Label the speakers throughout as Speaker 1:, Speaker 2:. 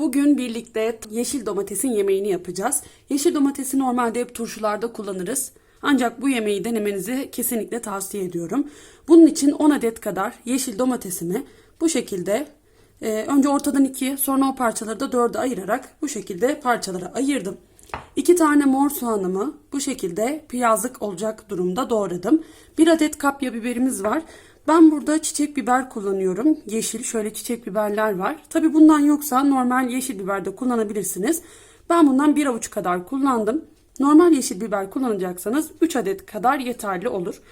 Speaker 1: Bugün birlikte yeşil domatesin yemeğini yapacağız. Yeşil domatesi normalde hep turşularda kullanırız. Ancak bu yemeği denemenizi kesinlikle tavsiye ediyorum. Bunun için 10 adet kadar yeşil domatesimi bu şekilde e, önce ortadan ikiye sonra o parçaları da dörde ayırarak bu şekilde parçalara ayırdım. İki tane mor soğanımı bu şekilde piyazlık olacak durumda doğradım. Bir adet kapya biberimiz var. Ben burada çiçek biber kullanıyorum. Yeşil şöyle çiçek biberler var. Tabi bundan yoksa normal yeşil biber de kullanabilirsiniz. Ben bundan bir avuç kadar kullandım. Normal yeşil biber kullanacaksanız 3 adet kadar yeterli olur.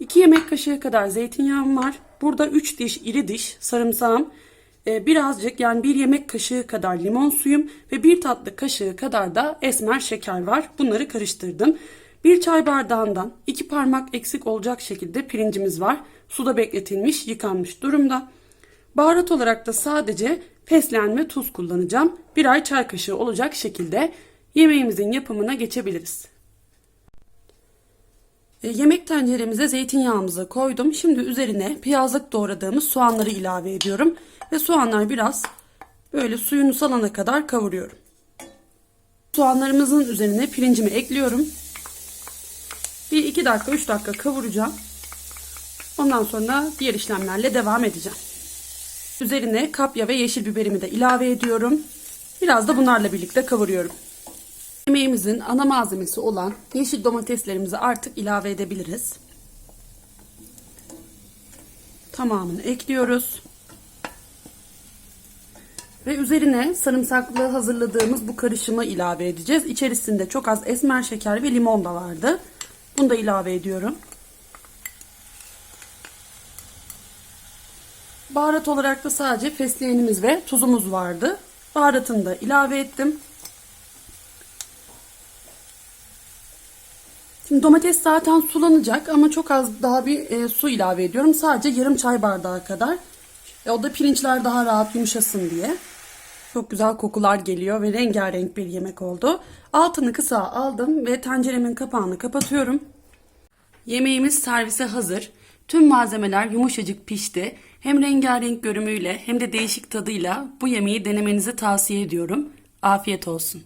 Speaker 1: 2 yemek kaşığı kadar zeytinyağım var. Burada 3 diş iri diş sarımsağım. Ee, birazcık yani bir yemek kaşığı kadar limon suyum ve bir tatlı kaşığı kadar da esmer şeker var. Bunları karıştırdım. Bir çay bardağından iki parmak eksik olacak şekilde pirincimiz var. Suda bekletilmiş, yıkanmış durumda. Baharat olarak da sadece fesleğen tuz kullanacağım. Bir ay çay kaşığı olacak şekilde yemeğimizin yapımına geçebiliriz. E, yemek tenceremize zeytinyağımızı koydum. Şimdi üzerine piyazlık doğradığımız soğanları ilave ediyorum. Ve soğanlar biraz böyle suyunu salana kadar kavuruyorum. Soğanlarımızın üzerine pirincimi ekliyorum. Bir iki dakika üç dakika kavuracağım. Ondan sonra diğer işlemlerle devam edeceğim. Üzerine kapya ve yeşil biberimi de ilave ediyorum. Biraz da bunlarla birlikte kavuruyorum. Yemeğimizin ana malzemesi olan yeşil domateslerimizi artık ilave edebiliriz. Tamamını ekliyoruz. Ve üzerine sarımsaklı hazırladığımız bu karışımı ilave edeceğiz. İçerisinde çok az esmer şeker ve limon da vardı. Bunu da ilave ediyorum. Baharat olarak da sadece fesleğenimiz ve tuzumuz vardı. Baharatını da ilave ettim. Şimdi domates zaten sulanacak ama çok az daha bir e, su ilave ediyorum. Sadece yarım çay bardağı kadar. E, o da pirinçler daha rahat yumuşasın diye. Çok güzel kokular geliyor ve rengarenk bir yemek oldu. Altını kısa aldım ve tenceremin kapağını kapatıyorum. Yemeğimiz servise hazır. Tüm malzemeler yumuşacık pişti. Hem rengarenk görünümüyle hem de değişik tadıyla bu yemeği denemenizi tavsiye ediyorum. Afiyet olsun.